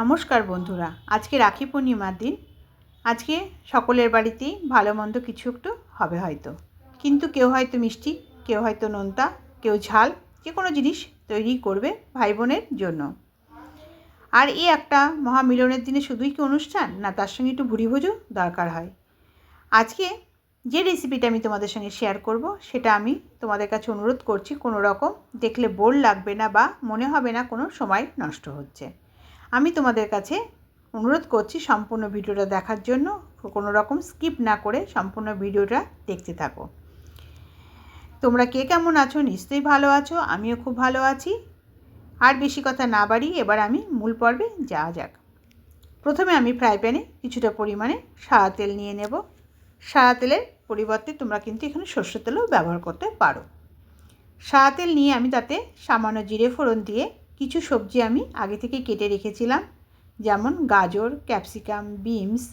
নমস্কার বন্ধুরা, আজকে রাখি পূর্ণিমার দিন। আজকে সকলের বাড়িতেই ভালো মন্দ কিছু একটু হবে হয়তো। কিন্তু কেউ হয়তো মিষ্টি, কেউ হয়তো নোনতা, কেউ ঝাল, যে কোনো জিনিস তৈরি করবে ভাই বোনের জন্য। আর এই একটা মহামিলনের দিনে শুধুই কি অনুষ্ঠান, না তার সঙ্গে একটু ভুড়ি ভুজও দরকার হয়? আজকে যে রেসিপিটা আমি তোমাদের সঙ্গে শেয়ার করব, সেটা আমি তোমাদের কাছে অনুরোধ করছি, কোনো রকম দেখলে বোর লাগবে না বা মনে হবে না কোনো সময় নষ্ট হচ্ছে। আমি তোমাদের কাছে অনুরোধ করছি সম্পূর্ণ ভিডিওটা দেখার জন্য কোনো রকম স্কিপ না করে সম্পূর্ণ ভিডিওটা দেখতে থাকো। তোমরা কে কেমন আছো? নিশ্চয়ই ভালো আছো। আমিও খুব ভালো আছি। আর বেশি কথা না বাড়ি এবার আমি মূল পর্বে যাওয়া যাক। প্রথমে আমি ফ্রাই প্যানে কিছুটা পরিমাণে সাদা তেল নিয়ে নেব। সাদা তেলের পরিবর্তে তোমরা কিন্তু এখানে সর্ষের তেলও ব্যবহার করতে পারো। সাদা তেল নিয়ে আমি তাতে সামান্য জিরে ফোড়ন দিয়ে কিছু সবজি আমি আগে থেকে কেটে রেখেছিলাম, যেমন গাজর, ক্যাপসিকাম, বিনস,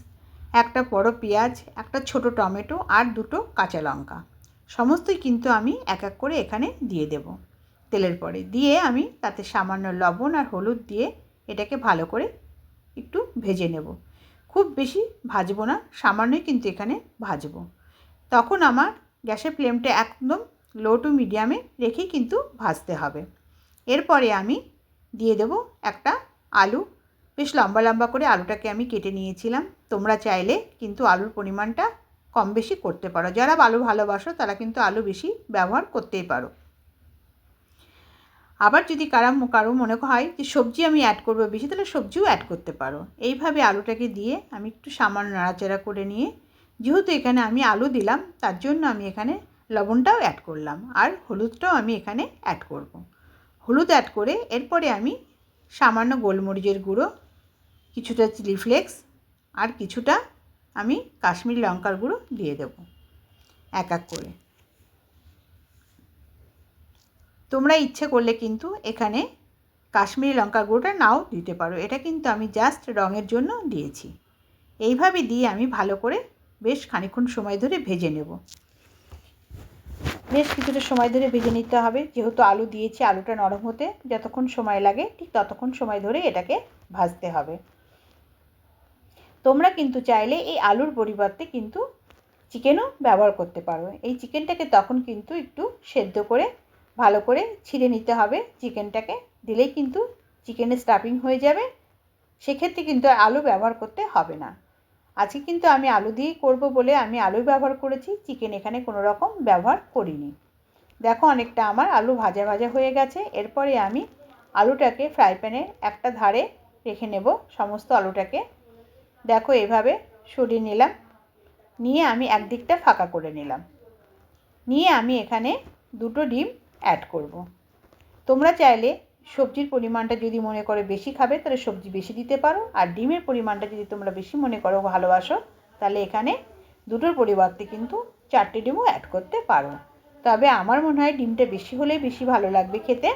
একটা বড় পেঁয়াজ, একটা ছোট টমেটো আর দুটো কাঁচা লঙ্কা। সমস্তই কিন্তু আমি এক এক করে এখানে দিয়ে দেব। তেলের পরে দিয়ে আমি তাতে সামান্য লবণ আর হলুদ দিয়ে এটাকে ভালো করে একটু ভেজে নেব। খুব বেশি ভাজবো না, সামান্যই কিন্তু এখানে ভাজবো। তখন আমার গ্যাসের ফ্লেমটা একদম লো টু মিডিয়ামে রেখেই কিন্তু ভাজতে হবে। এরপরে আমি দিয়ে দেবো একটা আলু। বেশ লম্বা লম্বা করে আলুটাকে আমি কেটে নিয়েছিলাম। তোমরা চাইলে কিন্তু আলুর পরিমাণটা কম বেশি করতে পারো। যারা আলু ভালোবাসো, তারা কিন্তু আলু বেশি ব্যবহার করতেই পারো। আবার যদি কারা কারও মনে হয় যে সবজি আমি অ্যাড করব বেশি, তাহলে সবজিও অ্যাড করতে পারো। এইভাবে আলুটাকে দিয়ে আমি একটু সামান্য নাড়াচাড়া করে নিয়ে, যেহেতু এখানে আমি আলু দিলাম, তার জন্য আমি এখানে লবণটাও অ্যাড করলাম। আর হলুদটাও আমি এখানে অ্যাড করব। হলুদ অ্যাড করে এরপরে আমি সামান্য গোলমরিচের গুঁড়ো, কিছুটা চিলি ফ্লেক্স আর কিছুটা আমি কাশ্মীর লঙ্কার গুঁড়ো দিয়ে দেব এক এক করে। তোমরা ইচ্ছে করলে কিন্তু এখানে কাশ্মীরি লঙ্কার গুঁড়োটা নাও দিতে পারো, এটা কিন্তু আমি জাস্ট রঙের জন্য দিয়েছি। এইভাবে দিয়ে আমি ভালো করে বেশ খানিক্ষণ সময় ধরে ভেজে নেব। বেশ কিছুটা সময় ধরে ভেজে নিতে হবে। যেহেতু আলু দিয়েছি, আলুটা নরম হতে যতক্ষণ সময় লাগে, ঠিক ততক্ষণ সময় ধরে এটাকে ভাজতে হবে। তোমরা কিন্তু চাইলে এই আলুর পরিবর্তে কিন্তু চিকেনও ব্যবহার করতে পারো। এই চিকেনটাকে তখন কিন্তু একটু সেদ্ধ করে, ভালো করে ছিঁড়ে নিতে হবে। চিকেনটাকে দিলেই কিন্তু চিকেনের স্টাফিং হয়ে যাবে। সেক্ষেত্রে কিন্তু আলু ব্যবহার করতে হবে না। আজকে কিন্তু আমি আলু দিয়েই করব বলে আমি আলু ব্যবহার করেছি চিকেন এখানে কোনো রকম ব্যবহার করিনি। দেখো অনেকটা আমার আলু ভাজা ভাজা হয়ে গেছে, এরপরে আমি আলুটাকে ফ্রাই প্যানের একটা ধারে রেখে নেব সমস্ত আলুটাকে। দেখো এভাবে সরিয়ে নিলাম, নিয়ে আমি একদিকটা ফাঁকা করে নিলাম। নিয়ে আমি এখানে দুটো ডিম অ্যাড করব। তোমরা চাইলে সবজির পরিমাণটা যদি মনে করো বেশি খাবে, তাহলে সবজি বেশি দিতে পারো। আর ডিমের পরিমাণটা যদি তোমরা বেশি মনে করো, ভালোবাসো, তাহলে এখানে দুটোর পরিবর্তে কিন্তু চারটে ডিমও অ্যাড করতে পারো। তবে আমার মনে হয় ডিমটা বেশি হলেই বেশি ভালো লাগবে খেতে।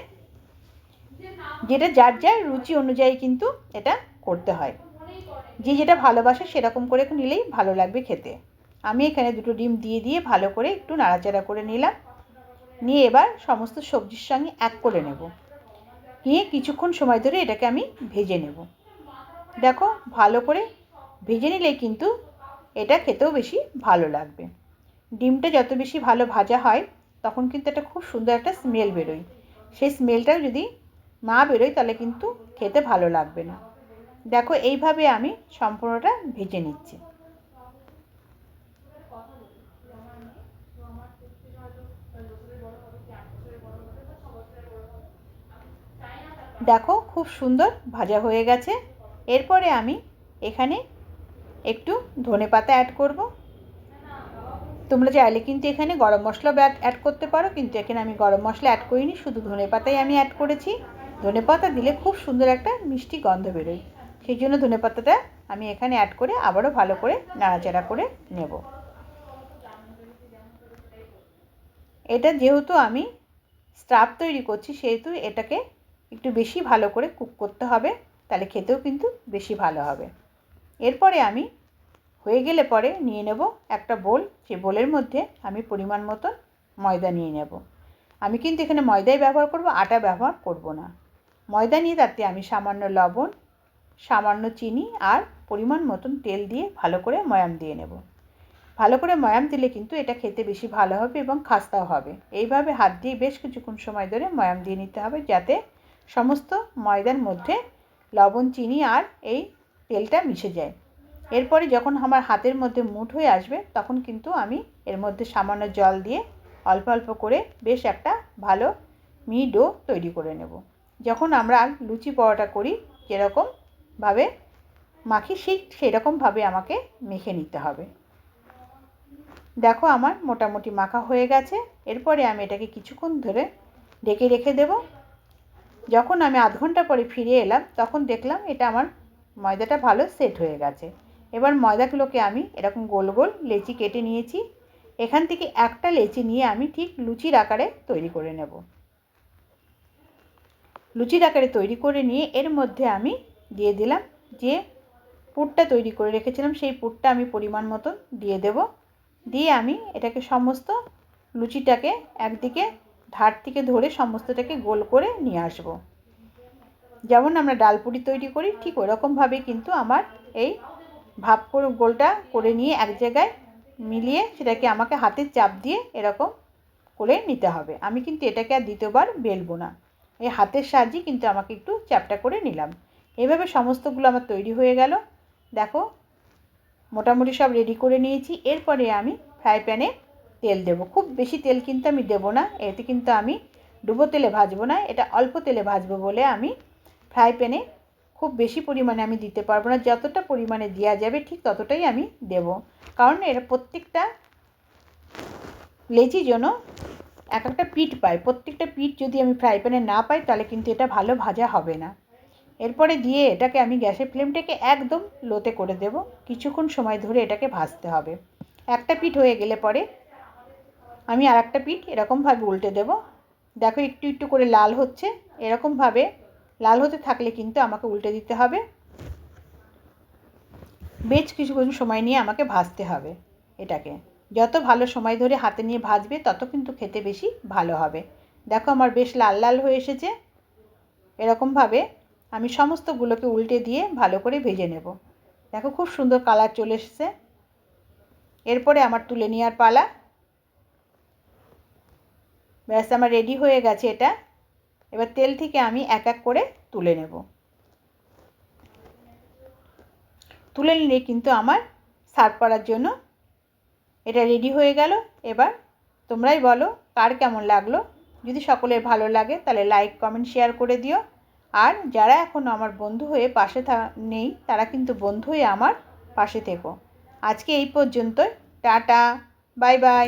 যেটা যার যার রুচি অনুযায়ী কিন্তু এটা করতে হয়। যে যেটা ভালোবাসে সেরকম করে নিলেই ভালো লাগবে খেতে। আমি এখানে দুটো ডিম দিয়ে দিয়ে ভালো করে একটু নাড়াচাড়া করে নিলাম। নিয়ে এবার সমস্ত সবজির সঙ্গে এক করে নেব। নিয়ে কিছুক্ষণ সময় ধরে এটাকে আমি ভেজে নেব। দেখো, ভালো করে ভেজে নিলে কিন্তু এটা খেতেও বেশি ভালো লাগবে। ডিমটা যত বেশি ভালো ভাজা হয়, তখন কিন্তু এটা খুব সুন্দর একটা স্মেল বেরোয়। সেই স্মেলটাও যদি না বেরোয়, তাহলে কিন্তু খেতে ভালো লাগবে না। দেখো, এইভাবে আমি সম্পূর্ণটা ভেজে নিচ্ছি। দেখো খুব সুন্দর ভাজা হয়ে গেছে। এরপরে আমি এখানে একটু ধনে পাতা অ্যাড করব। তোমরা চাইলে কিন্তু এখানে গরম মশলা অ্যাড করতে পারো, কিন্তু এখানে আমি গরম মশলা অ্যাড করিনি, শুধু ধনে পাতাই আমি অ্যাড করেছি। ধনে পাতা দিলে খুব সুন্দর একটা মিষ্টি গন্ধ বেরোয়। সেই জন্য ধনে পাতাটা আমি এখানে অ্যাড করে আবারও ভালো করে নাড়াচাড়া করে নেব। এটা যেহেতু আমি স্টাফ তৈরি করছি, সেহেতু এটাকে একটু বেশি ভালো করে কুক করতে হবে, তাহলে খেতেও কিন্তু বেশি ভালো হবে। এরপরে আমি হয়ে গেলে পরে নিয়ে নেব একটা বোল সে বোলের মধ্যে আমি পরিমাণ মতো ময়দা নিয়ে নেব। আমি কিন্তু এখানে ময়দাই ব্যবহার করব, আটা ব্যবহার করব না। ময়দা নিয়ে তাতে আমি সামান্য লবণ, সামান্য চিনি আর পরিমাণ মতন তেল দিয়ে ভালো করে ময়াম দিয়ে নেব। ভালো করে ময়াম দিলে কিন্তু এটা খেতে বেশি ভালো হবে এবং খাস্তাও হবে। এইভাবে হাত দিয়ে বেশ কিছুক্ষণ সময় ধরে ময়াম দিয়ে নিতে হবে যাতে সমস্ত ময়দার মধ্যে লবণ, চিনি আর এই তেলটা মিশে যায়। এরপরে যখন আমার হাতের মধ্যে মুঠ হয়ে আসবে, তখন কিন্তু আমি এর মধ্যে সামান্য জল দিয়ে অল্প অল্প করে বেশ একটা ভালো মি ডো তৈরি করে নেব। যখন আমরা লুচি পরোটা করি যেরকমভাবে মাখি, সেই সেরকমভাবে আমাকে মেখে নিতে হবে। দেখো আমার মোটামুটি মাখা হয়ে গেছে। এরপরে আমি এটাকে কিছুক্ষণ ধরে ঢেকে রেখে দেব। যখন আমি আধ ঘণ্টা পরে ফিরে এলাম, তখন দেখলাম এটা আমার ময়দাটা ভালো সেট হয়ে গেছে। এবার ময়দাগুলোকে আমি এরকম গোল গোল লেচি কেটে নিয়েছি। এখান থেকে একটা লেচি নিয়ে আমি ঠিক লুচির আকারে তৈরি করে নেব। লুচির আকারে তৈরি করে নিয়ে এর মধ্যে আমি দিয়ে দিলাম যে পুরটা তৈরি করে রেখেছিলাম, সেই পুরটা আমি পরিমাণ মতন দিয়ে দেব। দিয়ে আমি এটাকে সমস্ত লুচিটাকে একদিকে ধার থেকে ধরে সমস্তটাকে গোল করে নিয়ে আসব। যেমন আমরা ডালপুরি তৈরি করি, ঠিক ওরকমভাবে কিন্তু আমার এই ভাপ করে গোলটা করে নিয়ে এক জায়গায় মিলিয়ে সেটাকে আমাকে হাতের চাপ দিয়ে এরকম করে নিতে হবে। আমি কিন্তু এটাকে আর দ্বিতীয়বার বেলবো না। এই হাতের সাহায্যে কিন্তু আমাকে একটু চ্যাপটা করে নিলাম। এভাবে সমস্তগুলো আমার তৈরি হয়ে গেল। দেখো, মোটামুটি সব রেডি করে নিয়েছি। এরপরে আমি ফ্রাই প্যানে তেল দেব। খুব বেশি তেল কিন্তু আমি দেবো না। এতে কিন্তু আমি ডুবো তেলে ভাজবো না। এটা অল্প তেলে ভাজবো বলে আমি ফ্রাই প্যানে খুব বেশি পরিমাণে আমি দিতে পারব না। যতটা পরিমাণে দেওয়া যাবে ঠিক ততটাই আমি দেব। কারণ এর প্রত্যেকটা লেচি যেন এক একটা পিঠ পায়। প্রত্যেকটা পিঠ যদি আমি ফ্রাই প্যানে না পাই, তাহলে কিন্তু এটা ভালো ভাজা হবে না। এরপরে দিয়ে এটাকে আমি গ্যাসের ফ্লেমটাকে একদম লোতে করে দেব। কিছুক্ষণ সময় ধরে এটাকে ভাজতে হবে। একটা পিঠ হয়ে গেলে পরে আমি আর একটা পিঠ এরকমভাবে উল্টে দেব। দেখো একটু একটু করে লাল হচ্ছে। এরকমভাবে লাল হতে থাকলে কিন্তু আমাকে উল্টে দিতে হবে। বেশ কিছুক্ষণ সময় নিয়ে আমাকে ভাজতে হবে এটাকে। যত ভালো সময় ধরে হাতে নিয়ে ভাজবে, তত কিন্তু খেতে বেশি ভালো হবে। দেখো আমার বেশ লাল লাল হয়ে এসেছে। এরকমভাবে আমি সমস্তগুলোকে উল্টে দিয়ে ভালো করে ভেজে নেব। দেখো খুব সুন্দর কালার চলে এসেছে। এরপরে আমার তুলে নেওয়ার পালা। ব্যাস, আমার রেডি হয়ে গেছে এটা। এবার তেল থেকে আমি এক এক করে তুলে নেব। তুলে নিলে কিন্তু আমার সার্ভ করার জন্য এটা রেডি হয়ে গেল। এবার তোমরাই বলো, কার কেমন লাগল? যদি সকলের ভালো লাগে, তাহলে লাইক কমেন্ট শেয়ার করে দিও। আর যারা এখনও আমার বন্ধু হয়ে পাশে থা নেই, তারা কিন্তু বন্ধু হয়ে আমার পাশে থেকো। আজকে এই পর্যন্তই। Tata, bye bye.